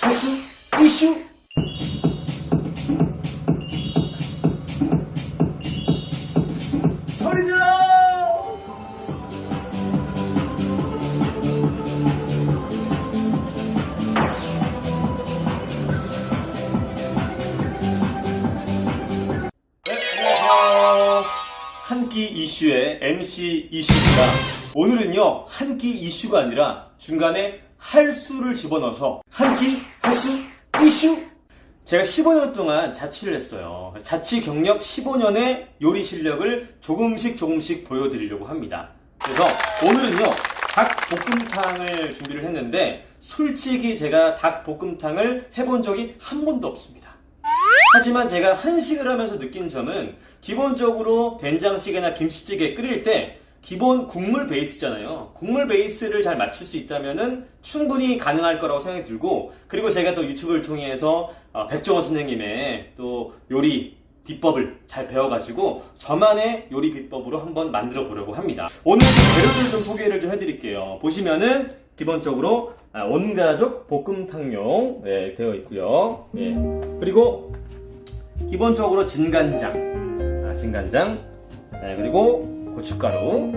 할수 이슈 소리 질러 네, 안녕하세요. 한끼 이슈의 MC 이슈입니다. 오늘은요, 한 끼 이슈가 아니라 중간에 할 수를 집어넣어서 한끼 할수 이슈! 제가 15년 동안 자취를 했어요. 자취 경력 15년의 요리 실력을 조금씩 조금씩 보여드리려고 합니다. 그래서 오늘은요, 닭 볶음탕을 준비를 했는데, 솔직히 제가 닭 볶음탕을 해본 적이 한 번도 없습니다. 하지만 제가 한식을 하면서 느낀 점은 기본적으로 된장찌개나 김치찌개 끓일 때 기본 국물 베이스잖아요. 국물 베이스를 잘 맞출 수 있다면은 충분히 가능할 거라고 생각이 들고 그리고 제가 또 유튜브를 통해서 어, 백종원 선생님의 또 요리 비법을 잘 배워가지고 저만의 요리 비법으로 한번 만들어 보려고 합니다. 오늘 재료들 좀 소개를 좀 해드릴게요. 보시면은 기본적으로 아, 온가족 볶음탕용 네, 되어 있고요. 예. 그리고 기본적으로 진간장, 아, 진간장, 네, 그리고 고춧가루,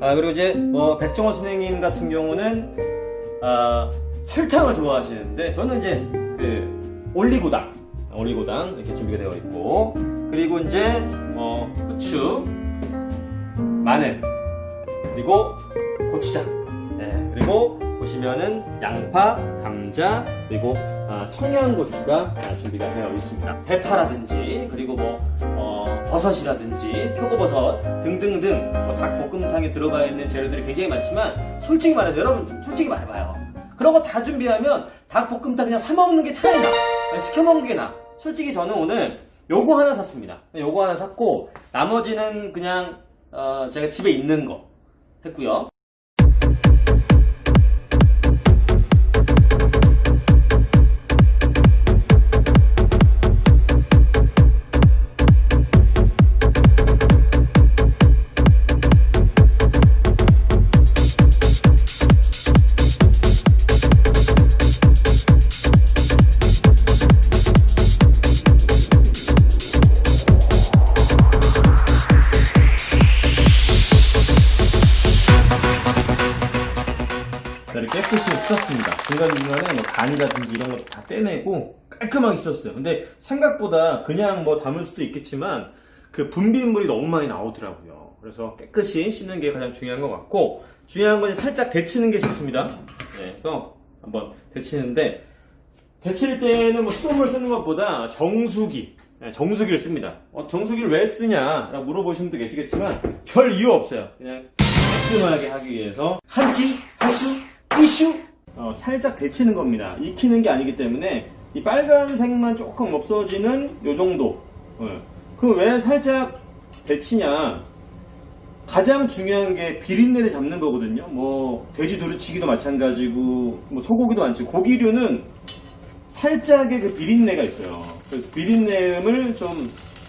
아, 그리고 이제 뭐 백종원 선생님 같은 경우는 아, 설탕을 좋아하시는데 저는 이제 그 올리고당, 올리고당 이렇게 준비가 되어 있고. 그리고 이제 어, 후추, 마늘, 그리고 고추장, 네, 그리고 보시면은 양파, 감자, 그리고 아, 청양고추가 아, 준비가 되어 있습니다. 대파라든지 그리고 뭐 어, 버섯이라든지 표고버섯 등등등 뭐 닭볶음탕에 들어가 있는 재료들이 굉장히 많지만 솔직히 말해서 여러분 솔직히 말해봐요. 그런 거 다 준비하면 닭볶음탕 그냥 사 먹는 게 차라리 나. 시켜 먹는 게 나. 솔직히 저는 오늘 요거 하나 샀습니다. 요거 하나 샀고 나머지는 그냥 어, 제가 집에 있는 거 했고요. 자, 이렇게 깨끗이 씻었습니다. 중간중간에 뭐 간이라든지 이런 것도 다 떼내고 깔끔하게 씻었어요. 근데 생각보다 그냥 뭐 담을 수도 있겠지만 그 분비물이 너무 많이 나오더라고요. 그래서 깨끗이 씻는 게 가장 중요한 것 같고 중요한 건 살짝 데치는 게 좋습니다. 네, 그래서 한번 데치는데 데칠 때는 뭐 수돗물 쓰는 것보다 정수기, 네, 정수기를 씁니다. 어, 정수기를 왜 쓰냐라고 물어보시는 분도 계시겠지만 별 이유 없어요. 그냥 깔끔하게 하기 위해서 한끼할수 이슈 어, 살짝 데치는 겁니다. 익히는 게 아니기 때문에 이 빨간색만 조금 없어지는 요 정도. 어. 그럼 왜 살짝 데치냐? 가장 중요한 게 비린내를 잡는 거거든요. 뭐 돼지 두루치기도 마찬가지고 뭐 소고기도 많지. 고기류는 살짝의 그 비린내가 있어요. 그래서 비린내음을 좀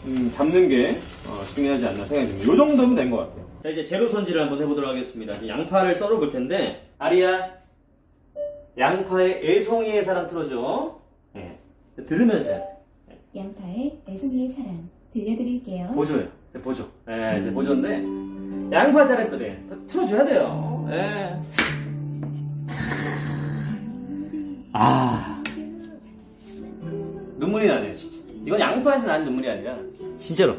음, 잡는 게 어, 중요하지 않나 생각이 듭니다. 이 정도면 된 것 같아요. 자 이제 재료 손질을 한번 해보도록 하겠습니다. 이제 양파를 썰어 볼 텐데 아리야 양파의 애송이의 사랑 틀어줘. 네. 들으면서 해야 돼. 양파의 애송이의 사랑 들려드릴게요. 보조예요. 이제 보조. 예, 이제 보조인데 양파 잘했거든. 틀어줘야 돼요. 예. 아 눈물이 나네요, 진짜. 이건 양파에서 나는 눈물이 아니라 진짜로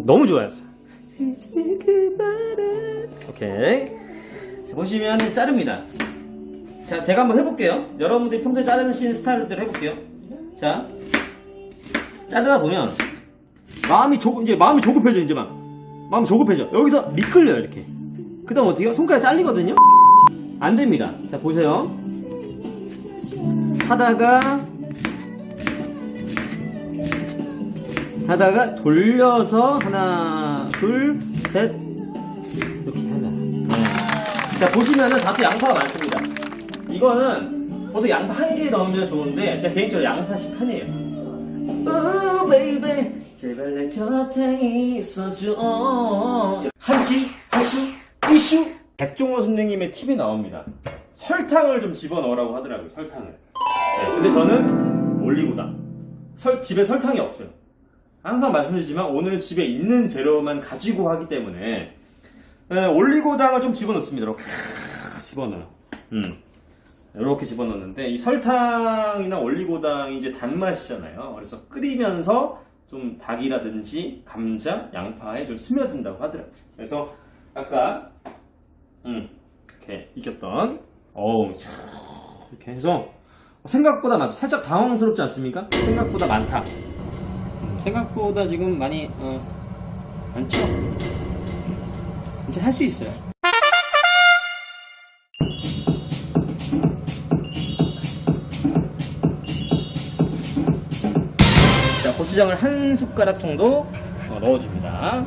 너무 좋아했어. 오케이. 자, 보시면 자릅니다. 자, 제가 한번 해볼게요. 여러분들이 평소에 자르시는 스타일대로 해볼게요. 자, 자르다 보면 마음이 조 이제 마음이 조급해져 이제 막 마음 조급해져 여기서 미끌려요 이렇게 그 다음 어떻게 해요 손가락 잘리거든요 안 됩니다 자 보세요 하다가 하다가 돌려서 하나 둘 셋 이렇게 하나 네. 자 보시면은 다수 양파가 많습니다 이거는 보통 양파 한 개 넣으면 좋은데 제가 개인적으로 양파 10판이에요 오 베이베 제발 내 곁에 있어줘 한끼 할수 이슈 백종원 선생님의 팁이 나옵니다. 설탕을 좀 집어넣으라고 하더라고요. 설탕을. 네, 근데 저는 올리고당. 설, 집에 설탕이 없어요. 항상 말씀드리지만 오늘은 집에 있는 재료만 가지고 하기 때문에 네, 올리고당을 좀 집어넣습니다. 이렇게 집어넣어요. 음. 이렇게 집어넣는데 이 설탕이나 올리고당이 이제 단맛이잖아요. 그래서 끓이면서 좀 닭이라든지 감자, 양파에 좀 스며든다고 하더라고요. 그래서 아까 음, 이렇게 익혔던 어우 이렇게 해서 생각보다 많다. 살짝 당황스럽지 않습니까? 생각보다 많다. 음, 생각보다 지금 많이 어, 많죠? 이제 할 수 있어요. 자, 고추장을 한 숟가락 정도 어, 넣어줍니다.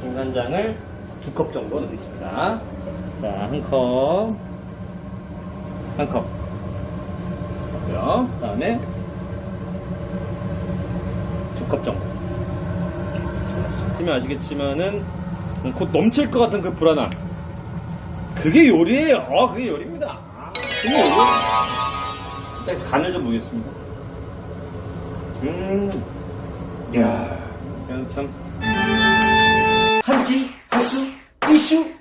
중간장을 두 컵 정도 넣겠습니다. 자, 한 컵. 한 컵. 그 다음에 두컵 정도. 보면 아시겠지만은 곧 넘칠 것 같은 그 불안함. 그게 요리예요. 어, 그게 요리입니다. 아, 그게 요리예요. 일단 간을 좀 보겠습니다. 음, 야, 그냥 참. 한끼 할수 이슈.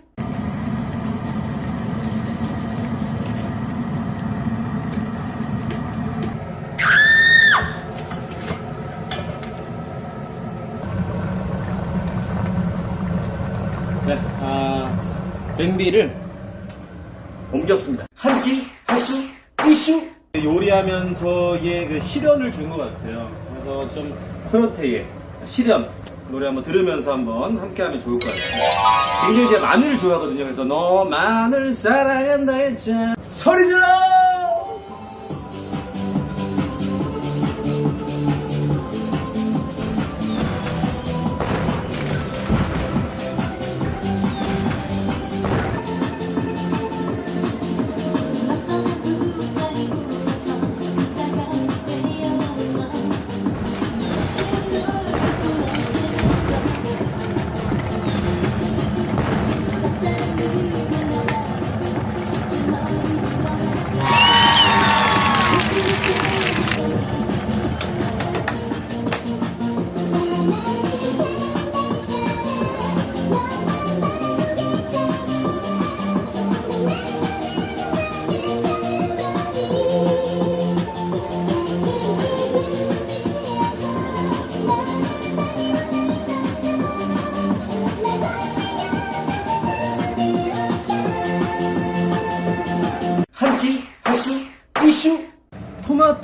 냄비를 옮겼습니다. 한끼 할수 이슈. 요리하면서의 그 실현을 준 것 같아요. 그래서 좀 코요테의 실현 노래 한번 들으면서 한번 함께하면 좋을 것 같아요. 굉장히 이제 마늘을 좋아하거든요. 그래서 너만을 사랑한다 했자 소리 질러!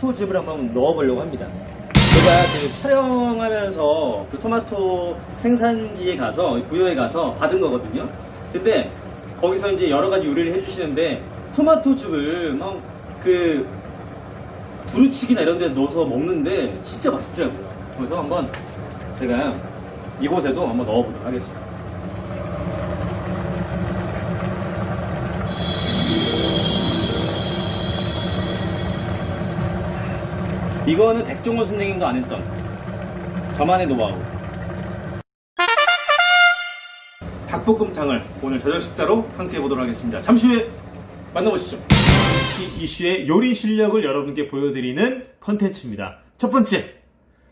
토마토즙을 한번 넣어보려고 합니다. 제가 그 촬영하면서 그 토마토 생산지에 가서 부여에 가서 받은 거거든요. 근데 거기서 이제 여러 가지 요리를 해주시는데 토마토즙을 막 그 두루치기나 이런 데 넣어서 먹는데 진짜 맛있더라고요. 그래서 한번 제가 이곳에도 한번 넣어보도록 하겠습니다. 이거는 백종원 선생님도 안 했던 저만의 노하우. 닭볶음탕을 오늘 저녁 식사로 함께 해보도록 하겠습니다. 잠시 후에 만나보시죠. 이 이슈의 요리 실력을 여러분께 보여드리는 컨텐츠입니다. 첫 번째,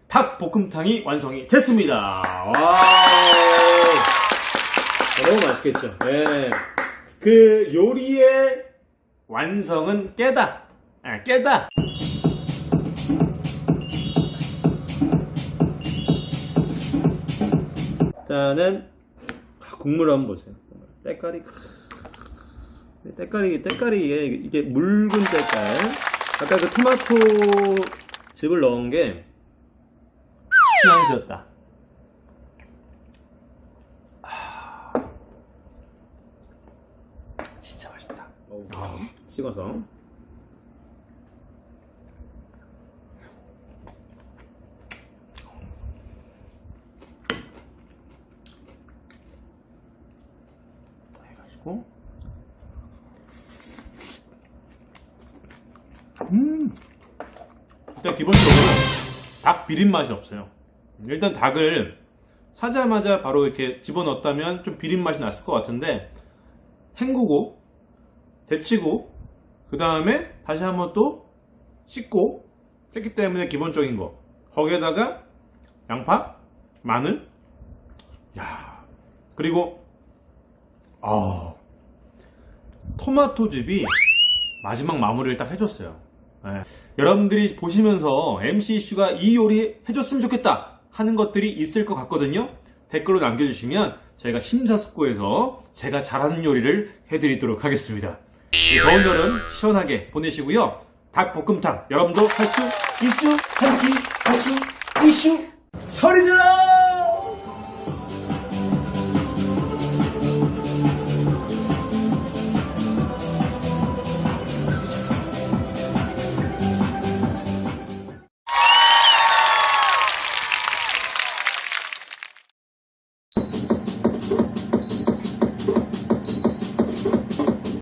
닭볶음탕이 완성이 됐습니다. 와 너무 맛있겠죠? 네. 그 요리의 완성은 깨다. 아, 깨다. 일단은 국물 한번 보세요. 때깔이 때깔이 때깔이 이게 묽은 때깔. 아까 그 토마토 즙을 넣은 게 신한수였다. 아, 진짜 맛있다. 아, 찍어서. 해가지고. 음. 일단 기본적으로 닭 비린 맛이 없어요. 일단 닭을 사자마자 바로 이렇게 집어넣었다면 좀 비린 맛이 났을 것 같은데 헹구고 데치고 그 다음에 다시 한번 또 씻고 했기 때문에 기본적인 거. 거기에다가 양파 마늘. 야. 그리고 아 토마토즙이 마지막 마무리를 딱 해줬어요 예. 여러분들이 보시면서 MC 이슈가 이 요리 해줬으면 좋겠다 하는 것들이 있을 것 같거든요 댓글로 남겨주시면 저희가 심사숙고해서 제가 잘하는 요리를 해드리도록 하겠습니다 이 더운 여름 시원하게 보내시고요 닭볶음탕 여러분도 할 수? 한끼 할수 이슈 소리 질러!